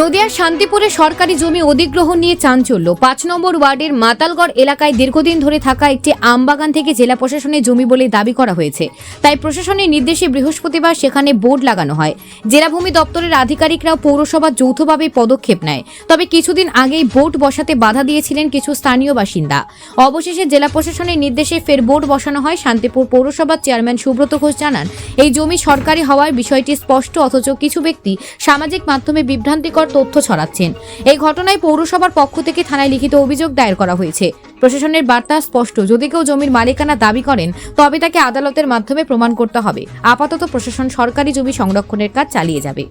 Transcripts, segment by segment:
নদিয়ার শান্তিপুরে সরকারি জমি অধিগ্রহণ নিয়ে চাঞ্চল্য। পাঁচ নম্বর ওয়ার্ডের মাতালগড় এলাকায় দীর্ঘদিন ধরে থাকা একটি আমবাগান থেকে জেলা প্রশাসনের জমি বলে দাবি করা হয়েছে। তাই প্রশাসনের নির্দেশে বৃহস্পতিবার সেখানে বোর্ড লাগানো হয়। জেলা ভূমি দপ্তরের আধিকারিকরাও পৌরসভা যৌথভাবে পদক্ষেপ নেয়। তবে কিছুদিন আগেই বোর্ড বসাতে বাধা দিয়েছিলেন কিছু স্থানীয় বাসিন্দা। অবশেষে জেলা প্রশাসনের নির্দেশে ফের বোর্ড বসানো হয়। শান্তিপুর পৌরসভার চেয়ারম্যান সুব্রত ঘোষ জানান, এই জমি সরকারি হওয়ার বিষয়টি স্পষ্ট, অথচ কিছু ব্যক্তি সামাজিক মাধ্যমে বিভ্রান্তিকর তথ্য ছড়াচ্ছেন। এই ঘটনায় পৌরসভার পক্ষ থেকে থানায় লিখিত অভিযোগ দায়ের করা হয়েছে। প্রশাসনের বার্তা স্পষ্ট যদি কেউ জমির মালিকানা দাবি করেন তবে তাকে আদালতের মাধ্যমে প্রমাণ করতে হবে। আপাতত প্রশাসন সরকারি জমি সংরক্ষণের কাজ চালিয়ে যাবে।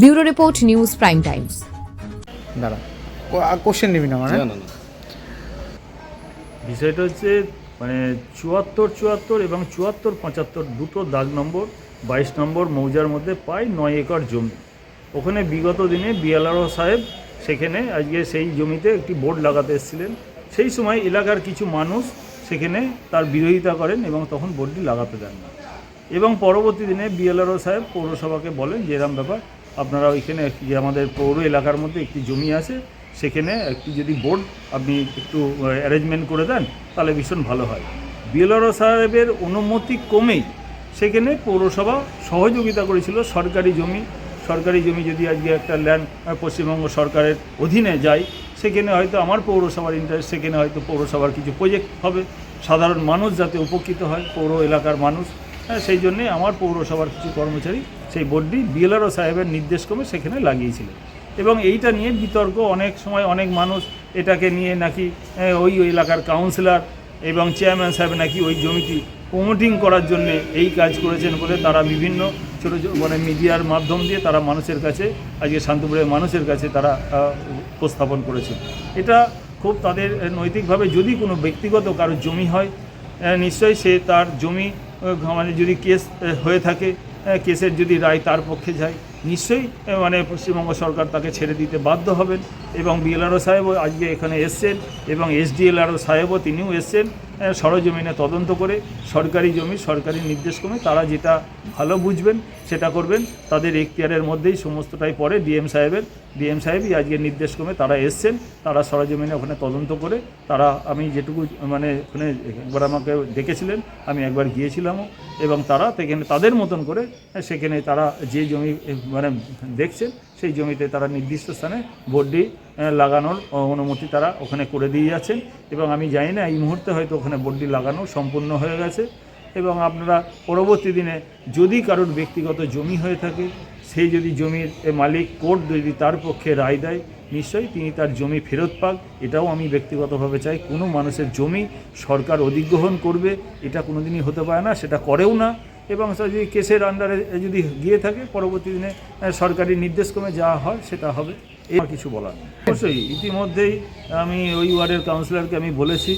Bureau report news prime times. দাঁড়া কোশ্চেন নিবি না মানে? বিষয়টা হচ্ছে মানে চুয়াত্তর চুয়াত্তর এবং চুয়াত্তর পঁচাত্তর দুটো দাগ নম্বর বাইশ নম্বর মৌজার মধ্যে প্রায় নয় একর জমি। ওখানে বিগত দিনে বিএলআরও সাহেব সেখানে আজকে সেই জমিতে একটি বোর্ড লাগাতে এসেছিলেন। সেই সময় এলাকার কিছু মানুষ সেখানে তার বিরোধিতা করেন এবং তখন বোর্ডটি লাগাতে দেন না। এবং পরবর্তী দিনে বিএলআরও সাহেব পৌরসভাকে বলেন যে, এরম ব্যাপার, আপনারা ওইখানে যে আমাদের পৌর এলাকার মধ্যে একটি জমি আছে, সেখানে একটি যদি বোর্ড আপনি একটু অ্যারেঞ্জমেন্ট করে দেন, তাহলে ভীষণ ভালো হয়। বিএলআরও সাহেবের অনুমতি কমেই সেখানে পৌরসভা সহযোগিতা করেছিল সরকারি জমি সরকারি জমি যদি আজকে একটা ল্যান্ড পশ্চিমবঙ্গ সরকারের অধীনে যায়, সেখানে হয়তো আমার পৌরসভার ইন্টারেস্ট সেখানে হয়তো পৌরসভার কিছু প্রজেক্ট হবে। সাধারণ মানুষ যাতে উপকৃত হয়, পৌর এলাকার মানুষ হ্যাঁ সেই জন্যে আমার পৌরসভার কিছু কর্মচারী সেই বোর্ডটি বিএলআরও সাহেবের নির্দেশক্রমে সেখানে লাগিয়েছিলেন। এবং এইটা নিয়ে বিতর্ক অনেক সময় অনেক মানুষ এটাকে নিয়ে নাকি ওই ওই এলাকার কাউন্সিলর এবং চেয়ারম্যান সাহেব নাকি ওই জমিটি প্রমোটিং করার জন্য এই কাজ করেছেন বলে তারা বিভিন্ন ছোটো মানে মিডিয়ার মাধ্যম দিয়ে তারা মানুষের কাছে, আজকে শান্তিপুরের মানুষের কাছে তারা উপস্থাপন করেছে এটা খুব তাদের নৈতিকভাবে যদি কোনো ব্যক্তিগত কারও জমি হয় নিশ্চয়ই সে তার জমি মানে যদি কেস হয়ে থাকে কেসের যদি রায় তার পক্ষে যায়, নিশ্চয়ই মানে পশ্চিমবঙ্গ সরকার তাকে ছেড়ে দিতে বাধ্য হবেন এবং বিএলআরও সাহেবও আজকে এখানে এসছেন এবং এসডিএলআরও সাহেবও তিনিও এসছেন। সরজমিনে তদন্ত করে সরকারি জমি, সরকারি নির্দেশক্রমে তারা যেটা ভালো বুঝবেন, সেটা করবেন। তাদের এখতিয়ারের মধ্যেই সমস্তটাই পড়ে ডিএম সাহেবের, ডিএম সাহেবই আজকে নির্দেশক্রমে তারা এসছেন, তারা সরজমিনে ওখানে তদন্ত করে তারা, আমি যেটুকু মানে ওখানে একবার আমাকে ডেকেছিলেন আমি একবার গিয়েছিলামও, এবং তারা সেখানে তাদের মতন করে, সেখানে তারা যে জমি মানে দেখছেন সেই জমিতে তারা নির্দিষ্ট স্থানে বোর্ডটি লাগানোর অনুমতি তারা ওখানে করে দিয়ে যাচ্ছেন। এবং আমি জানি না, এই মুহূর্তে হয়তো ওখানে বোর্ডটি লাগানো সম্পূর্ণ হয়ে গেছে। এবং আপনারা পরবর্তী দিনে যদি কারোর ব্যক্তিগত জমি হয়ে থাকে সেই যদি জমির মালিক কোর্ট যদি তার পক্ষে রায় দেয়, নিশ্চয়ই তিনি তার জমি ফেরত পাক। এটাও আমি ব্যক্তিগতভাবে চাই, কোনো মানুষের জমি সরকার অধিগ্রহণ করবে, এটা কোনোদিনই হতে পারে না, সেটা করেও না। এবং যদি কেসের আন্ডারে যদি গিয়ে থাকে, পরবর্তী দিনে সরকারি নির্দেশক্রমে যা হয় সেটা হবে। এই কিছু বলার অবশ্যই ইতিমধ্যেই আমি ওই ওয়ার্ডের কাউন্সিলরকে আমি বলেছি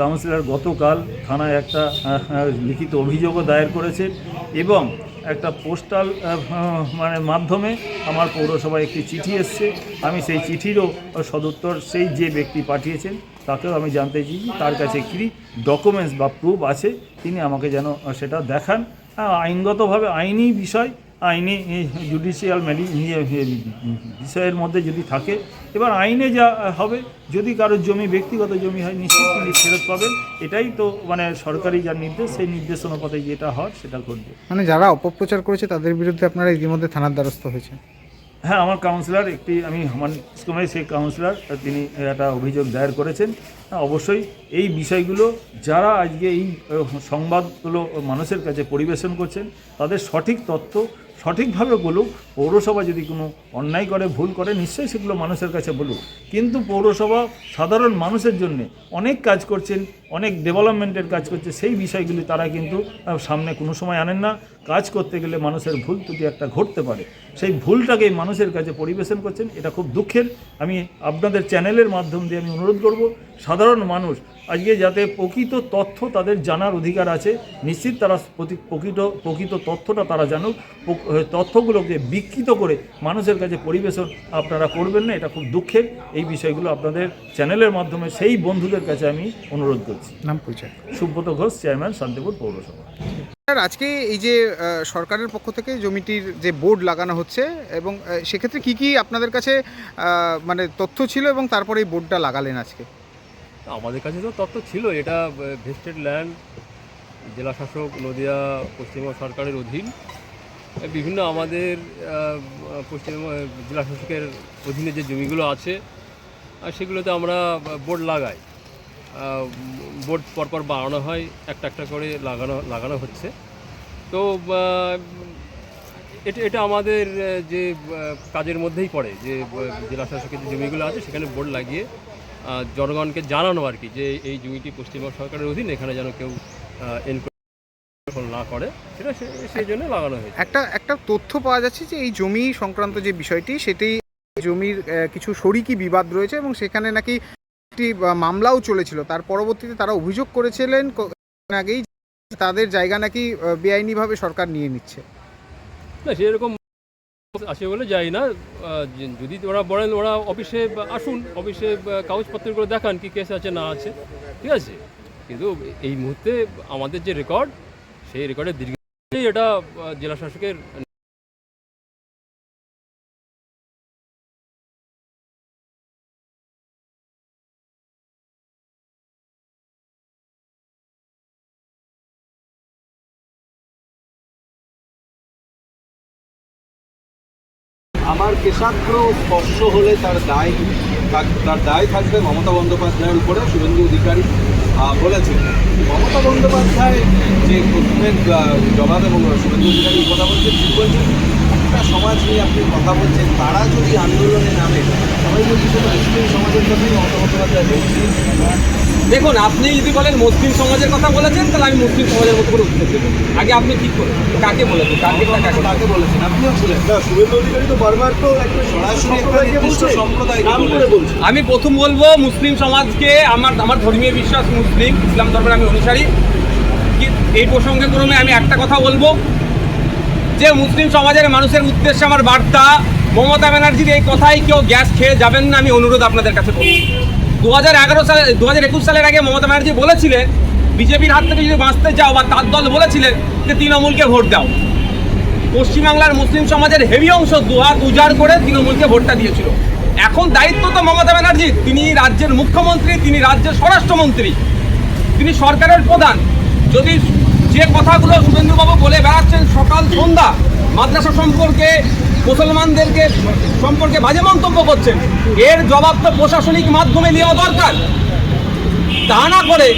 কাউন্সিলর গতকাল থানায় একটা লিখিত অভিযোগও দায়ের করেছে এবং একটা পোস্টাল মানে মাধ্যমে আমার পৌরসভায় একটি চিঠি এসছে। আমি সেই চিঠিরও সদুত্তর সেই যে ব্যক্তি পাঠিয়েছেন, তাকেও আমি জানতে চেয়েছি। তার কাছে কী ডকুমেন্টস বা প্রুফ আছে, তিনি আমাকে যেন সেটা দেখান। আইনগতভাবে আইনি বিষয়, আইনি জুডিশিয়াল মেডি বিষয়ের মধ্যে যদি থাকে, এবার আইনে যা হবে, যদি কারোর জমি, ব্যক্তিগত জমি হয়, নিশ্চিত তিনি ফেরত পাবেন। এটাই তো মানে সরকারি যার নির্দেশ, সেই নির্দেশ অনুপাতে যেটা হয়, সেটা ঘটবে। মানে যারা অপপ্রচার করেছে, তাদের বিরুদ্ধে আপনারা ইতিমধ্যে থানার দ্বারস্থ হয়েছে হ্যাঁ আমার কাউন্সিলর একটি আমি আমার সময় সেই কাউন্সিলর তিনি একটা অভিযোগ দায়ের করেছেন। হ্যাঁ, অবশ্যই এই বিষয়গুলো যারা আজকে এই সংবাদগুলো মানুষের কাছে পরিবেশন করছেন তাদের সঠিক তথ্য সঠিকভাবে বলুক, পৌরসভা যদি কোনো অন্যায় করে, ভুল করে, নিশ্চয়ই সেগুলো মানুষের কাছে বলুক। কিন্তু পৌরসভা সাধারণ মানুষের জন্য অনেক কাজ করছেন, অনেক ডেভেলপমেন্টের কাজ করছে, সেই বিষয়গুলি তারা কিন্তু সামনে কোনো সময় আনেন না। কাজ করতে গেলে মানুষের ভুল ত্রুটি একটা ঘটতে পারে। সেই ভুলটাকে মানুষের কাছে পরিবেশন করছেন, এটা খুব দুঃখের। আমি আপনাদের চ্যানেলের মাধ্যম দিয়ে আমি অনুরোধ করব, সাধারণ মানুষ, আজকে যাতে প্রকৃত তথ্য তাদের জানার অধিকার আছে, নিশ্চিত তারা প্রকৃত প্রকৃত তথ্যটা তারা জানুক। তথ্যগুলোকে বিকৃত করে মানুষের কাছে পরিবেশন আপনারা করবেন না এটা খুব দুঃখের। এই বিষয়গুলো আপনাদের চ্যানেলের মাধ্যমে সেই বন্ধুদের কাছে আমি অনুরোধ করছি। নাম পরিচয়। সুব্রত ঘোষ চেয়ারম্যান শান্তিপুর পৌরসভা। স্যার আজকে এই যে সরকারের পক্ষ থেকে জমিটির যে বোর্ড লাগানো হচ্ছে এবং সেক্ষেত্রে কি কি আপনাদের কাছে মানে তথ্য ছিল এবং তারপরে এই বোর্ডটা লাগালেন আজকে? আমাদের কাছে তো তথ্য ছিল এটা ভেস্টেড ল্যান্ড জেলা শাসক নদিয়া পশ্চিমবঙ্গ সরকারের অধীন। বিভিন্ন আমাদের পশ্চিমবঙ্গ জেলা শাসকের অধীনে যে জমিগুলো আছে সেগুলোতে আমরা বোর্ড লাগাই। বোর্ড পরপর বাড়ানো হয়, একটা একটা করে লাগানো লাগানো হচ্ছে। তো এটা এটা আমাদের যে কাজের মধ্যেই পড়ে, যে জেলা শাসকের যে জমিগুলো আছে, সেখানে বোর্ড লাগিয়ে জনগণকে জানানো আর কি, যে এই জমিটি পশ্চিমবঙ্গ সরকারের অধীন, এখানে যেন কেউ এনক্রোচ না করে সেটা সেই জন্য লাগানো হয়েছে। একটা একটা তথ্য পাওয়া যাচ্ছে যে এই জমি সংক্রান্ত যে বিষয়টি সেটি জমির কিছু শরিকি বিবাদ রয়েছে এবং সেখানে নাকি একটি মামলাও চলেছিল। তার পরবর্তীতে তারা অভিযোগ করেছিলেন আগেই তাদের জায়গা নাকি বেআইনিভাবে সরকার নিয়ে নিচ্ছে। না সেরকম আছে বলে যাই না। যদি ওরা বলেন ওরা অফিসে আসুন অফিসে কাগজপত্রগুলো দেখান কি কেস আছে না আছে ঠিক আছে? কিন্তু এই মুহূর্তে আমাদের যে রেকর্ড সেই রেকর্ডের দীর্ঘ এটা জেলা শাসকের আমার কেশাগ্র স্পর্শ হলে তার দায় তার দায় থাকবে মমতা বন্দ্যোপাধ্যায়ের উপরে, শুভেন্দু অধিকারী বলেছেন। মমতা বন্দ্যোপাধ্যায় যে প্রথমের জবাব এবং শুভেন্দু কথা বলছেন, ঠিক বলছেন, একটা সমাজ নিয়ে আপনি কথা বলছেন, তারা যদি আন্দোলনে নামে দেখুন আপনি যদি বলেন মুসলিম সমাজের কথা বলেছেন তাহলে আমি মুসলিম সমাজের মতো করে উত্তর দেবো। আগে আপনি ঠিক করুন? কাকে বলেছেন? কাকে কাকে বলেছেন? আপনিও শুভেন্দু অধিকারী তো বারবার তো একটা সরাসরি একটা নির্দিষ্ট সম্প্রদায়কে বলছেন। আমি প্রথম বলব মুসলিম সমাজকে আমার আমার ধর্মীয় বিশ্বাস মুসলিম ইসলাম ধর্মের আমি অনুসারী। কি- এই প্রসঙ্গে ক্রমে আমি একটা কথা বলব যে মুসলিম সমাজের মানুষের উদ্দেশ্যে আমার বার্তা মমতা ব্যানার্জির এই কথাই কেউ গ্যাস খেয়ে যাবেন না, আমি অনুরোধ আপনাদের কাছে করছি। দু হাজার এগারো সালে, দু হাজার একুশ সালের আগে মমতা ব্যানার্জি বলেছিলেন, বিজেপির হাত থেকে যদি বাঁচতে চাও বা তার দল বলেছিলেন যে তৃণমূলকে ভোট দাও। পশ্চিমবাংলার মুসলিম সমাজের হেভি অংশ দুহাত উজাড় করে তৃণমূলকে ভোটটা দিয়েছিল। এখন দায়িত্ব তো মমতা ব্যানার্জি, তিনি রাজ্যের মুখ্যমন্ত্রী, তিনি রাজ্যের স্বরাষ্ট্রমন্ত্রী, তিনি সরকারের প্রধান। যদি যে কথাগুলো শুভেন্দুবাবু বলে বেড়াচ্ছেন সকাল সন্ধ্যা, মাদ্রাসা সম্পর্কে মুসলমানদেরকে সম্পর্কে বাজে মন্তব্য করছেন। এর জবাব তো প্রশাসনিক মাধ্যমে নেওয়া দরকার। তা না করে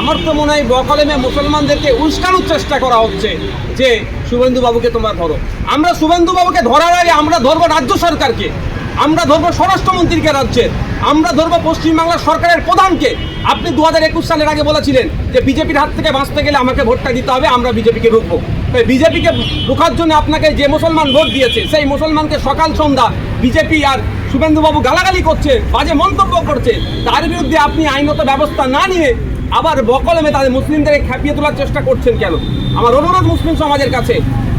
আমার তো মনে হয় বকলেমে মুসলমানদেরকে উস্কানোর চেষ্টা করা হচ্ছে যে, শুভেন্দুবাবুকে তোমরা ধরো। আমরা শুভেন্দুবাবুকে ধরার আগে আমরা ধরবো রাজ্য সরকারকে, আমরা ধরবো স্বরাষ্ট্রমন্ত্রীকে রাজ্যের, আমরা ধরবো পশ্চিমবাংলার সরকারের প্রধানকে। আপনি দু হাজার একুশ সালের আগে বলেছিলেন যে, বিজেপির হাত থেকে বাঁচতে গেলে আমাকে ভোটটা দিতে হবে, আমরা বিজেপিকে রুখবো বিজেপিকে রোখার জন্য আপনাকে যে মুসলমান ভোট দিয়েছে, সেই মুসলমানকে সকাল সন্ধ্যা বিজেপি আর শুভেন্দুবাবু গালাগালি করছে, বাজে মন্তব্য করছে, তার বিরুদ্ধে আপনি আইনত ব্যবস্থা না নিয়ে আবার বকলমে তাদের মুসলিমদের খ্যাপিয়ে তোলার চেষ্টা করছেন কেন? আমার অনুরোধ মুসলিম সমাজের কাছে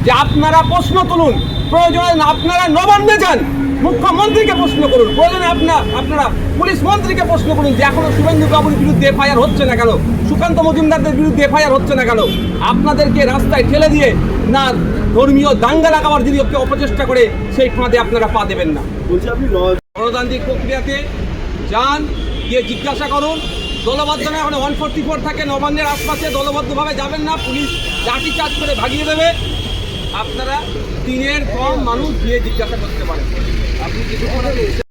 যে আপনারা প্রশ্ন তুলুন, প্রয়োজনে আপনারা নবান্নে যান। মুখ্যমন্ত্রীকে প্রশ্ন করুন। প্রয়োজনে আপনার আপনারা পুলিশ মন্ত্রীকে প্রশ্ন করুন যে এখনও শুভেন্দু বাবুর বিরুদ্ধে এফআইআর হচ্ছে না কেন? সুকান্ত মজুমদারদের বিরুদ্ধে এফআইআর হচ্ছে না কেন? আপনাদেরকে রাস্তায় ঠেলে দিয়ে না ধর্মীয় দাঙ্গা লাগাবার যদি ওকে অপচেষ্টা করে সেই ফাঁদে আপনারা পা দেবেন না। গণতান্ত্রিক প্রক্রিয়াতে যান গিয়ে জিজ্ঞাসা করুন। দলবদ্ধ না এখন ওয়ান ফোর্টি ফোর থাকে নবান্নের আশপাশে দলবদ্ধভাবে যাবেন না। পুলিশ লাঠি চার্জ করে ভাগিয়ে দেবে। আপনারা তিনের কম মানুষ গিয়ে জিজ্ঞাসা করতে পারেন। আপনি